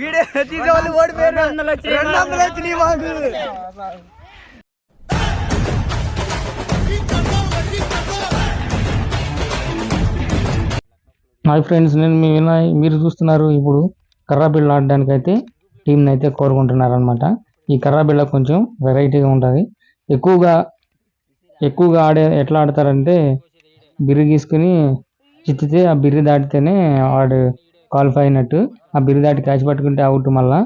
Video తీసే వాళ్ళు ఓడిపోయారు రెండు వందలు వచ్చినాయి మాకు. హాయ్ ఫ్రెండ్స్ నేను మీ వినాయ్. మీరు చూస్తున్నారు ఇప్పుడు కర్రా బిళ్ళ ఆడడానికి అయితే టీంని అయితే కోరుకుంటున్నారనమాట ఈ కర్రా బిళ్ళ కొంచెం వెరైటీగా ఉంటుంది. ఎక్కువగా ఎక్కువగా ఆడే ఎట్లా ఆడతారంటే బిర్రి గీసుకుని చిత్తితే ఆ బిర్రి దాటితేనే వాడు క్వాలిఫై అయినట్టు. ఆ బిర్రి దాటి క్యాచ్ పట్టుకుంటే అవుట్ మళ్ళా.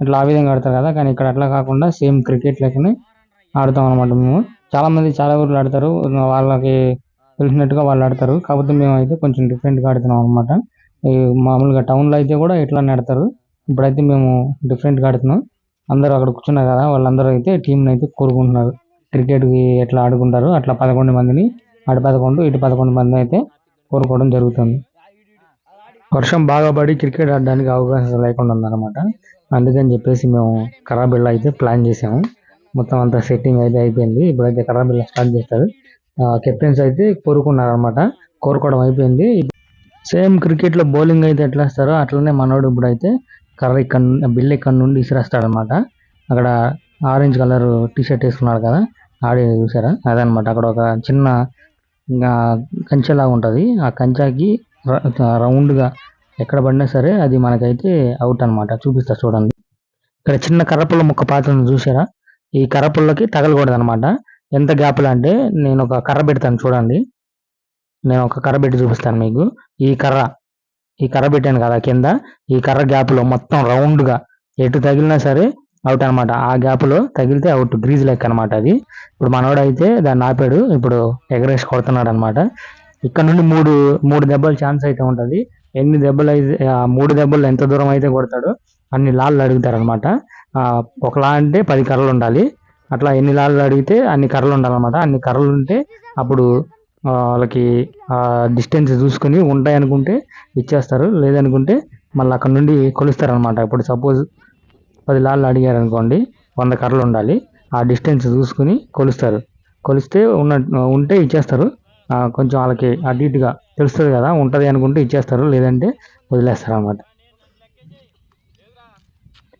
అట్లా ఆ విధంగా ఆడతారు కదా. కానీ ఇక్కడ అట్లా కాకుండా సేమ్ క్రికెట్ లెక్కనే ఆడతాం అనమాట మేము. చాలా మంది చాలా ఊర్లు ఆడతారు. వాళ్ళకి తెలిసినట్టుగా వాళ్ళు ఆడతారు. కాకపోతే మేము అయితే కొంచెం డిఫరెంట్గా ఆడుతున్నాం అనమాట ఈ మామూలుగా టౌన్లో అయితే కూడా ఇట్లానే ఆడతారు. ఇప్పుడైతే మేము డిఫరెంట్గా ఆడుతున్నాం. అందరూ అక్కడ కూర్చున్నారు కదా. వాళ్ళందరూ అయితే టీంని అయితే కోరుకుంటున్నారు. క్రికెట్కి ఎట్లా ఆడుకుంటారు? అట్లా పదకొండు మందిని అటు పదకొండు ఇటు పదకొండు మంది అయితే కోరుకోవడం జరుగుతుంది. వర్షం బాగా పడి క్రికెట్ ఆడడానికి అవకాశం లేకుండా ఉందన్నమాట. అందుకని చెప్పేసి మేము కరాబిల్లా అయితే ప్లాన్ చేసాము మొత్తం అంతా సెట్టింగ్ అయితే అయిపోయింది. ఇప్పుడైతే ఖరాబిల్లా స్టార్ట్ చేస్తారు. కెప్టెన్స్ అయితే కోరుకున్నారు అనమాట కోరుకోవడం అయిపోయింది. సేమ్ క్రికెట్లో బౌలింగ్ అయితే ఎట్లా వేస్తారో అట్లనే మనోడు ఇప్పుడైతే కర్ర ఇక్కడ బిల్ ఇక్కడ నుండి ఇసిరేస్తాడు అక్కడ ఆరెంజ్ కలర్ టీషర్ట్ వేసుకున్నాడు కదా ఆడే చూసారా? అదనమాట అక్కడ ఒక చిన్న కంచెలాగా ఉంటుంది. ఆ కంచాకి రౌండ్గా ఎక్కడ పడినా సరే అది మనకైతే అవుట్ అనమాట చూపిస్తా చూడండి. ఇక్కడ చిన్న కర్రపుల్ల ముక్క పాత్ర చూసారా? ఈ కర్రపుల్లకి తగలకూడదు అనమాట ఎంత గ్యాప్లో అంటే నేను ఒక కర్ర పెడతాను చూడండి. నేను ఒక కర్ర పెట్టి చూపిస్తాను మీకు. ఈ కర్ర ఈ కర్ర పెట్టాను కదా కింద ఈ కర్ర గ్యాప్లో మొత్తం రౌండ్గా ఎటు తగిలినా సరే అవుట్ అనమాట ఆ గ్యాప్లో తగిలితే అవుట్ గ్రీజ్ లెక్క అనమాట అది. ఇప్పుడు మనోడు అయితే దాన్ని ఆపాడు. ఇప్పుడు ఎగరేసి కొడుతున్నాడు అనమాట ఇక్కడ నుండి మూడు మూడు దెబ్బలు ఛాన్స్ అయితే ఉంటుంది. ఎన్ని దెబ్బలు అయితే మూడు దెబ్బలు ఎంత దూరం అయితే కొడతాడో అన్ని లాళ్ళు అడుగుతారు అనమాట ఒకలా అంటే పది కర్రలు ఉండాలి. అట్లా ఎన్ని లాళ్ళు అడిగితే అన్ని కర్రలు ఉండాలన్నమాట. అన్ని కర్రలు ఉంటే అప్పుడు వాళ్ళకి డిస్టెన్స్ చూసుకుని ఉంటాయి అనుకుంటే ఇచ్చేస్తారు. లేదనుకుంటే మళ్ళీ అక్కడ నుండి కొలుస్తారు అనమాట ఇప్పుడు సపోజ్ పది లాళ్ళు అడిగారు అనుకోండి వంద కర్రలు ఉండాలి. ఆ డిస్టెన్స్ చూసుకుని కొలుస్తారు. కొలిస్తే ఉన్న ఉంటే ఇచ్చేస్తారు. కొంచెం వాళ్ళకి అటు ఇటుగా తెలుస్తుంది కదా ఉంటుంది అనుకుంటే ఇచ్చేస్తారు లేదంటే వదిలేస్తారు అనమాట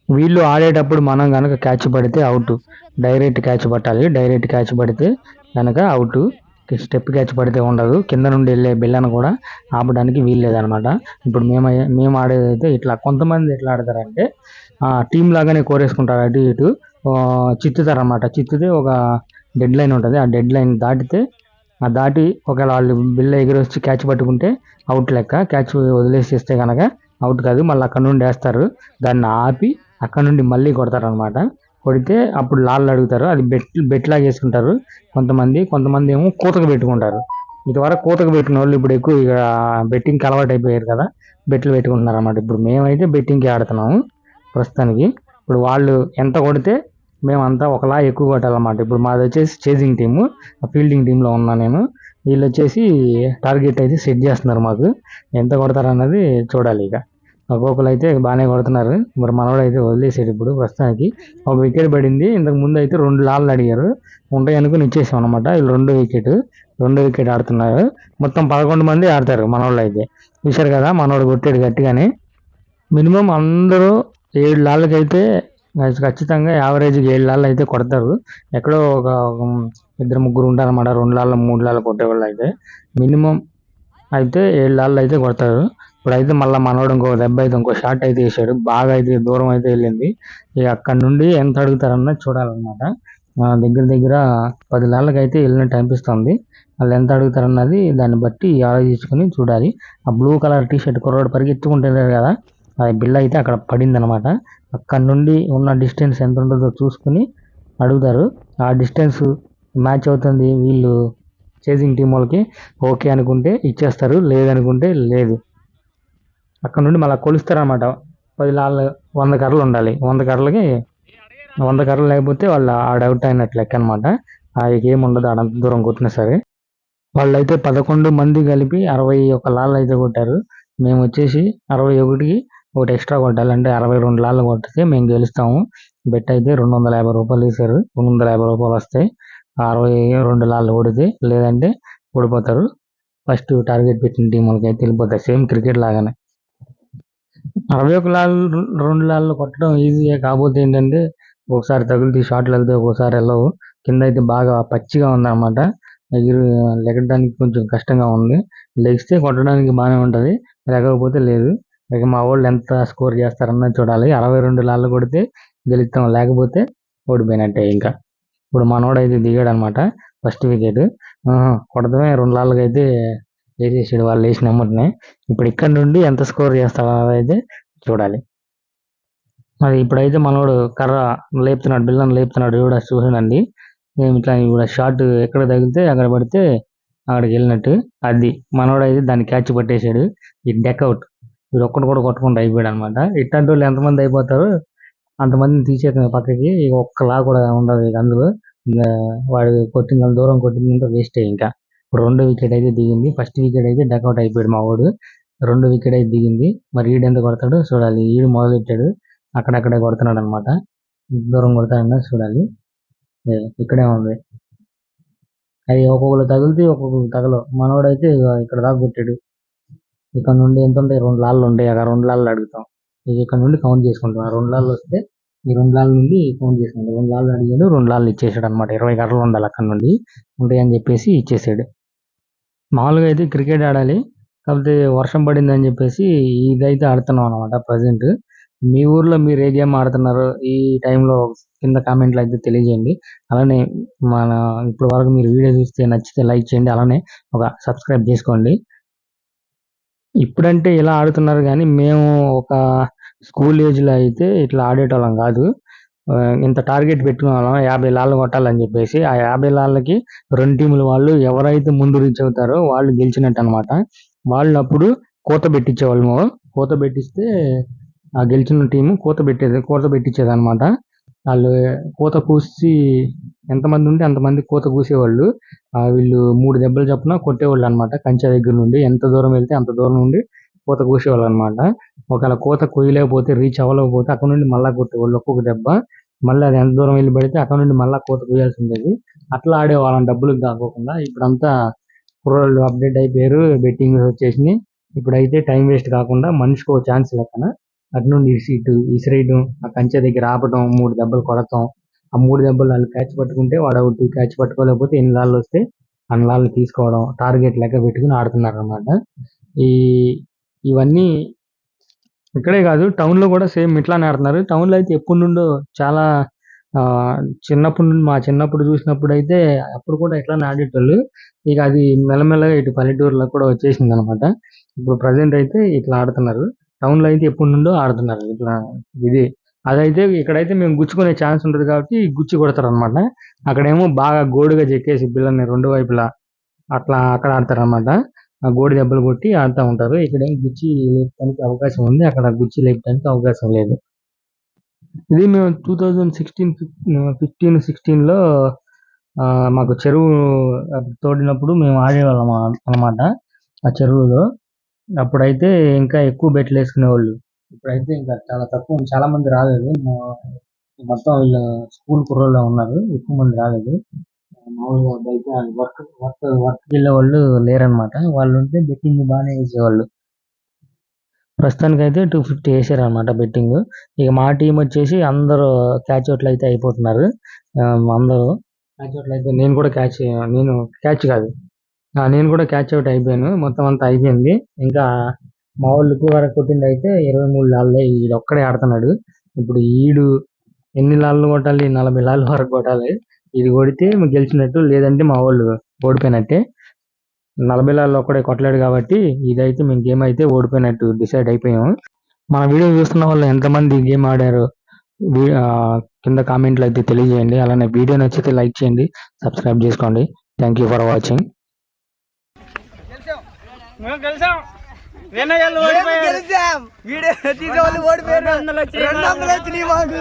వీళ్ళు ఆడేటప్పుడు మనం కనుక క్యాచ్ పడితే అవుట్ డైరెక్ట్ క్యాచ్ పట్టాలి డైరెక్ట్ క్యాచ్ పడితే కనుక అవుట్ స్టెప్ క్యాచ్ పడితే ఉండదు కింద నుండి వెళ్ళే బిల్లను కూడా ఆపడానికి వీల్లేదనమాట ఇప్పుడు మేము మేము ఆడేది అయితే ఇట్లా కొంతమంది ఎట్లా ఆడతారంటే టీం లాగానే కోరేసుకుంటారు అటు ఇటు. చిత్తుతారు అనమాట చిత్తుతే ఒక డెడ్ లైన్ ఉంటుంది ఆ డెడ్ లైన్ దాటితే దాటి ఒకవేళ వాళ్ళు బిల్ల ఎగిరొచ్చి క్యాచ్ పట్టుకుంటే అవుట్ లెక్క. క్యాచ్ వదిలేసేస్తే కనుక అవుట్ కాదు మళ్ళీ అక్కడ నుండి వేస్తారు. దాన్ని ఆపి అక్కడ నుండి మళ్ళీ కొడతారు అనమాట కొడితే అప్పుడు లాళ్ళు అడుగుతారు అది బెట్ బెట్లాగా వేసుకుంటారు. కొంతమంది కొంతమంది ఏమో కూతకు పెట్టుకుంటారు. ఇదివరకు కూతకు పెట్టిన వాళ్ళు ఇప్పుడు ఎక్కువ ఇక బెట్టింగ్కి అలవాటు అయిపోయారు కదా బెట్లు పెట్టుకుంటున్నారు అనమాట ఇప్పుడు మేమైతే బెట్టింగ్కి ఆడుతున్నాము ప్రస్తుతానికి. ఇప్పుడు వాళ్ళు ఎంత కొడితే మేమంతా ఒకలా ఎక్కువ కొట్టాలన్నమాట. ఇప్పుడు మాది వచ్చేసి చేజింగ్ టీము ఫీల్డింగ్ టీంలో ఉన్నా నేను. వీళ్ళు వచ్చేసి టార్గెట్ అయితే సెట్ చేస్తున్నారు మాకు. ఎంత కొడతారు అన్నది చూడాలి ఇక. ఒక్కొక్కరు అయితే బాగానే కొడుతున్నారు. మరి మనవాడైతే అయితే వదిలేసాడు ఇప్పుడు ప్రస్తుతానికి. ఒక వికెట్ పడింది. ఇంతకు ముందు అయితే రెండు లాళ్ళు అడిగారు ఉంటాయి అనుకుని ఇచ్చేసాం అనమాట వీళ్ళు రెండు వికెట్ రెండు వికెట్ ఆడుతున్నారు. మొత్తం పదకొండు మంది ఆడతారు మనవాళ్ళు అయితే. చూశారు కదా మనవాడు కొట్టాడు గట్టిగానే. మినిమం అందరూ ఏడు లాళ్ళకైతే ఖచ్చితంగా యావరేజ్గా ఏడు లాళ్ళు అయితే కొడతారు. ఎక్కడో ఒక ఇద్దరు ముగ్గురు ఉంటారన్నమాట. రెండు లాళ్ళ మూడు లాళ్ళ కొట్టేవాళ్ళు అయితే. మినిమం అయితే ఏడు లాళ్ళు అయితే కొడతారు. ఇప్పుడైతే మళ్ళీ మనోడు ఇంకో దెబ్బ అయితే ఇంకో షాట్ అయితే వేసాడు బాగా అయితే దూరం అయితే వెళ్ళింది. ఇక అక్కడ నుండి ఎంత అడుగుతారన్నది చూడాలన్నమాట. దగ్గర దగ్గర పది లాళ్ళకి అయితే వెళ్ళినట్టు అనిపిస్తుంది. వాళ్ళు ఎంత అడుగుతారన్నది దాన్ని బట్టి ఆలోచించుకొని చూడాలి. ఆ బ్లూ కలర్ టీ షర్ట్ కుర్రోడు పరిగెత్తుకుంటున్నారు కదా ఆ బిల్ల అయితే అక్కడ పడింది అనమాట అక్కడ నుండి ఉన్న డిస్టెన్స్ ఎంత ఉంటుందో చూసుకుని అడుగుతారు. ఆ డిస్టెన్స్ మ్యాచ్ అవుతుంది. వీళ్ళు చేసింగ్ టీం వాళ్ళకి ఓకే అనుకుంటే ఇచ్చేస్తారు. లేదనుకుంటే లేదు. అక్కడ నుండి మళ్ళీ కొలుస్తారు పది లాళ్ళు వంద కర్రలు ఉండాలి. వంద కర్రలకి వంద కర్రలు లేకపోతే వాళ్ళు ఆ డౌట్ అయినట్లు లెక్క అనమాట ఏం ఉండదు. ఆడ అంత దూరం కొట్టినా సరే. వాళ్ళు అయితే పదకొండు మంది కలిపి అరవై ఒక లాళ్ళు అయితే కొట్టారు. మేము వచ్చేసి అరవై ఒకటికి ఒకటి ఎక్స్ట్రా కొట్టాలి అంటే అరవై రెండు లాళ్ళు కొట్టితే మేము గెలుస్తాము. బెట్ అయితే రెండు వందల యాభై రూపాయలు వేసారు రెండు వందల యాభై రూపాయలు వస్తాయి. అరవై రెండు లాళ్ళు ఓడితే లేదంటే ఓడిపోతారు. ఫస్ట్ టార్గెట్ పెట్టిన టీం వాళ్ళకి అయితే వెళ్ళిపోతారు. సేమ్ క్రికెట్ లాగానే. అరవై ఒక లాళ్ళు రెండు లాళ్ళు కొట్టడం ఈజీయే కాకపోతే ఏంటంటే ఒకసారి తగిలితే షాట్లు వెళ్తే ఒకసారి వెళ్ళవు. కింద అయితే బాగా పచ్చిగా ఉందన్నమాట. ఎగిరి లెగడానికి కొంచెం కష్టంగా ఉంది. లెగిస్తే కొట్టడానికి బాగానే ఉంటుంది. లేకపోతే లేదు. ఇక మా వాళ్ళు ఎంత స్కోర్ చేస్తారన్నది చూడాలి. అరవై రెండు లాళ్ళు కొడితే గెలుస్తాం. లేకపోతే ఓడిపోయినట్టే ఇంకా. ఇప్పుడు మనోడు అయితే దిగాడు అనమాట ఫస్ట్ వికెట్. కొడతామే. రెండు లాళ్ళకి అయితే వేసేసాడు వాళ్ళు వేసిన నెంబర్ని ఇప్పుడు ఇక్కడ నుండి ఎంత స్కోర్ చేస్తాడో అయితే చూడాలి. మరి ఇప్పుడైతే మనోడు కర్ర లేపుతున్నాడు బిల్లను లేపుతున్నాడు కూడా చూసానండి ఇట్లా ఇప్పుడు షార్ట్ ఎక్కడ తగిలితే అక్కడ పడితే అక్కడికి వెళ్ళినట్టు. అది మనోడు అయితే దాన్ని క్యాచ్ పట్టేశాడు ఈ డెక్ అవుట్. వీడు ఒక్కడు కూడా కొట్టకుండా అయిపోయాడు అనమాట ఇట్లాంటి వాళ్ళు ఎంతమంది అయిపోతారు అంతమందిని తీసేస్తాను పక్కకి ఇక ఒక్కలా కూడా ఉండదు ఇక అందులో. వాడు కొట్టిన దూరం కొట్టిందంతా వేస్ట్ ఇంకా. రెండు రెండో వికెట్ అయితే దిగింది. ఫస్ట్ వికెట్ అయితే డక్అవుట్ అయిపోయాడు మా వాడు. రెండో వికెట్ అయితే దిగింది. మరి ఈడు ఎంత కొడతాడో చూడాలి. ఈడు మొదలెట్టాడు అక్కడక్కడే కొడుతున్నాడు అనమాట దూరం కొడతాడన్నా చూడాలి. ఇక్కడే ఉంది. అది ఒక్కొక్కరు తగిలితే ఒక్కొక్కరు తగలవు. మనవాడు అయితే ఇక్కడ దాకా కొట్టాడు. ఇక్కడ నుండి ఎంత ఉంటాయి? రెండు లాళ్ళు ఉంటాయి. అక్కడ రెండు లాళ్ళు అడుగుతాం. ఇక ఇక్కడ నుండి కౌంట్ చేసుకుంటాం. ఆ రెండు లాళ్ళు వస్తే ఈ రెండు లాళ్ళ నుండి కౌంట్ చేసుకుంటాం. రెండు లాళ్ళు అడిగాడు రెండు లాళ్ళు ఇచ్చేసాడు అనమాట ఇరవై గంటలు ఉండాలి అక్కడ నుండి. ఉంటాయి అని చెప్పేసి ఇచ్చేసాడు. మామూలుగా అయితే క్రికెట్ ఆడాలి. కాకపోతే వర్షం పడింది అని చెప్పేసి ఇదైతే ఆడుతున్నాం అనమాట ప్రజెంట్ మీ ఊర్లో మీరు ఏ గేమ్ ఆడుతున్నారు? ఈ టైంలో కింద కామెంట్లు అయితే తెలియజేయండి. అలానే మన ఇప్పటి వరకు మీరు వీడియో చూస్తే నచ్చితే లైక్ చేయండి. అలానే ఒక సబ్స్క్రైబ్ చేసుకోండి. ఇప్పుడంటే ఇలా ఆడుతున్నారు కానీ మేము ఒక స్కూల్ ఏజ్లో అయితే ఇట్లా ఆడేటోళ్ళం కాదు. ఇంత టార్గెట్ పెట్టుకునే వాళ్ళం యాభై లాళ్ళు కొట్టాలని చెప్పేసి ఆ యాభై లాళ్ళకి రెండు టీముల వాళ్ళు ఎవరైతే ముందు రీచ్ అవుతారో వాళ్ళు గెలిచినట్టు అనమాట వాళ్ళు అప్పుడు కోత పెట్టించేవాళ్ళము. కోత పెట్టిస్తే ఆ గెలిచిన టీము కూత పెట్టేది కూత పెట్టించేది అనమాట వాళ్ళు కోత కూసి ఎంతమంది ఉంటే అంతమంది కోత కూసేవాళ్ళు. ఆ వీళ్ళు మూడు దెబ్బలు చొప్పున కొట్టేవాళ్ళు అనమాట కంచె దగ్గర నుండి ఎంత దూరం వెళ్తే అంత దూరం నుండి కోత కూసేవాళ్ళు అనమాట ఒకవేళ కోత కొయ్యలేకపోతే రీచ్ అవ్వలేకపోతే అక్కడ నుండి మళ్ళా కొట్టేవాళ్ళు ఒక్కొక్క దెబ్బ. మళ్ళీ అది ఎంత దూరం వెళ్ళి పడితే అక్కడ నుండి మళ్ళా కోత కొయ్యాల్సి ఉండేది అట్లా ఆడేవాళ్ళం డబ్బులకు కాకోకుండా. ఇప్పుడంతా కుర్రోళ్ళు అప్డేట్ అయిపోయారు. బెట్టింగ్ వచ్చేసినాయి. ఇప్పుడైతే టైం వేస్ట్ కాకుండా మనిషికి ఒక ఛాన్స్ లెక్కన అటు నుండి ఇటు ఇటు ఆ కంచె దగ్గర ఆపడం మూడు దెబ్బలు కొడతాం. ఆ మూడు దెబ్బలు వాళ్ళు క్యాచ్ పట్టుకుంటే వాడు అవుట్. క్యాచ్ పట్టుకోలేకపోతే ఎన్ని లాళ్ళు వస్తే అన్ని లాళ్ళు తీసుకోవడం టార్గెట్ లెక్క పెట్టుకుని ఆడుతున్నారు అనమాట ఈ ఇవన్నీ ఇక్కడే కాదు టౌన్లో కూడా సేమ్ ఇట్లానే ఆడుతున్నారు. టౌన్లో అయితే ఎప్పటి నుండో చాలా ఆ, చిన్నప్పటి నుండి మా చిన్నప్పుడు చూసినప్పుడు అయితే అప్పుడు కూడా ఇట్లానే ఆడేటోళ్ళు. ఇక అది మెల్లమెల్లగా ఇటు పల్లెటూరులో కూడా వచ్చేసింది అనమాట ఇప్పుడు ప్రజెంట్ అయితే ఇట్లా ఆడుతున్నారు. టౌన్లో అయితే ఎప్పటి నుండో ఆడుతున్నారు. ఇట్లా ఇది. అదైతే ఇక్కడైతే మేము గుచ్చుకునే ఛాన్స్ ఉంటుంది కాబట్టి గుచ్చి కొడతారు అనమాట అక్కడేమో బాగా గోడుగా చెక్కేసి పిల్లల్ని రెండు వైపులా అట్లా అక్కడ ఆడతారు అనమాట ఆ గోడి దెబ్బలు కొట్టి ఆడుతూ ఉంటారు. ఇక్కడేం గుచ్చి లేపడానికి అవకాశం ఉంది. అక్కడ గుచ్చి లేపడానికి అవకాశం లేదు. ఇది మేము టూ థౌజండ్ సిక్స్టీన్ ఫిఫ్టీన్ సిక్స్టీన్లో మాకు చెరువు తోడినప్పుడు మేము ఆడేవాళ్ళం అనమాట ఆ చెరువులో. అప్పుడైతే ఇంకా ఎక్కువ బెట్లు వేసుకునేవాళ్ళు. ఇప్పుడైతే ఇంకా చాలా తక్కువ చాలా మంది రాలేదు. మొత్తం వీళ్ళు స్కూల్ కుర్రోళ్ళు ఉన్నారు ఎక్కువ మంది రాలేదు. మామూలుగా బయట వర్క్ వర్క్ వర్క్ వెళ్ళే వాళ్ళు లేరనమాట వాళ్ళు ఉంటే బెట్టింగ్ బాగానే వేసేవాళ్ళు ప్రస్తుతానికి అయితే టూ ఫిఫ్టీ వేసారనమాట బెట్టింగ్. ఇక మా టీం వచ్చేసి అందరూ క్యాచ్ అవుట్లు అయితే అయిపోతున్నారు. అందరూ. క్యాచ్ అవుట్లు అయితే నేను కూడా క్యాచ్ నేను క్యాచ్ కాదు. నేను కూడా క్యాచ్ అవుట్ అయిపోయాను. మొత్తం అంతా అయిపోయింది. ఇంకా మా వాళ్ళు ఇప్పుడు వరకు కొట్టింది అయితే ఇరవై మూడు లాళ్ళే ఈడు ఒక్కడే ఆడుతున్నాడు. ఇప్పుడు ఈడు ఎన్ని లాళ్ళు కొట్టాలి? నలభై లాళ్ళ వరకు కొట్టాలి. ఇది కొడితే గెలిచినట్టు లేదంటే మా వాళ్ళు ఓడిపోయినట్టే. నలభై లాళ్ళు ఒక్కడే కొట్టలేడు కాబట్టి ఇదైతే మేము గేమ్ అయితే ఓడిపోయినట్టు డిసైడ్ అయిపోయాము. మన వీడియో చూస్తున్న వాళ్ళు ఎంతమంది గేమ్ ఆడారు? కింద కామెంట్లు అయితే తెలియజేయండి. అలానే వీడియో నచ్చితే లైక్ చేయండి సబ్స్క్రైబ్ చేసుకోండి. థ్యాంక్ యూ ఫర్ వాచింగ్ మేము గెలిచాం వెన్నయ్యలు ఓడిపోయారు గెలిచాం వీడియో తీసే వాళ్ళు ఓడిపోయారు రెండు వందలు వచ్చినాయి రెండు వందలు వచ్చినాయి మాకు